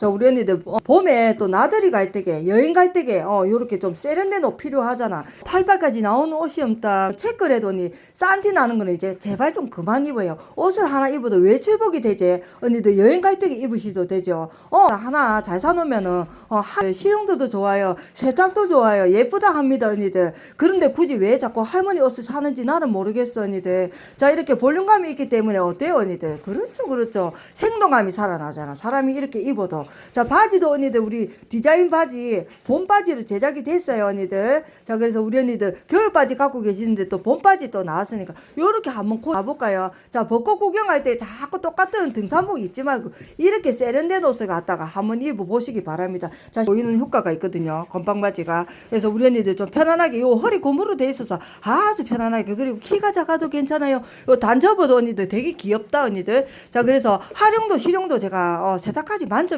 자, 우리 언니들 어, 봄에 또 나들이 갈 때게 여행 갈 때게 어 요렇게 좀 세련된 옷 필요하잖아. 팔팔까지 나오는 옷이 없다. 체크를 해더니 싼티 나는 거는 이제 제발 좀 그만 입어요. 옷을 하나 입어도 외출복이 되지. 언니들 여행 갈 때게 입으시도 되죠. 어 하나 잘 사놓으면은 어 하- 실용도도 좋아요. 세탁도 좋아요. 예쁘다 합니다 언니들. 그런데 굳이 왜 자꾸 할머니 옷을 사는지 나는 모르겠어 언니들. 자 이렇게 볼륨감이 있기 때문에 어때요 언니들? 그렇죠 그렇죠. 생동감이 살아나잖아. 사람이 이렇게 입어도. 자 바지도 언니들 우리 디자인 바지 봄 바지로 제작이 됐어요 언니들. 자 그래서 우리 언니들 겨울 바지 갖고 계시는데 또 봄 바지 또 나왔으니까 요렇게 한번 고 가볼까요? 자 벚꽃 구경할 때 자꾸 똑같은 등산복 입지 말고 이렇게 세련된 옷을 갖다가 한번 입어 보시기 바랍니다. 자 보이는 효과가 있거든요. 건빵 바지가. 그래서 우리 언니들 좀 편안하게 요 허리 고무로 돼 있어서 아주 편안하게 그리고 키가 작아도 괜찮아요. 요 단접어도 언니들 되게 귀엽다 언니들. 자 그래서 활용도 실용도 제가 어, 세탁까지 만점.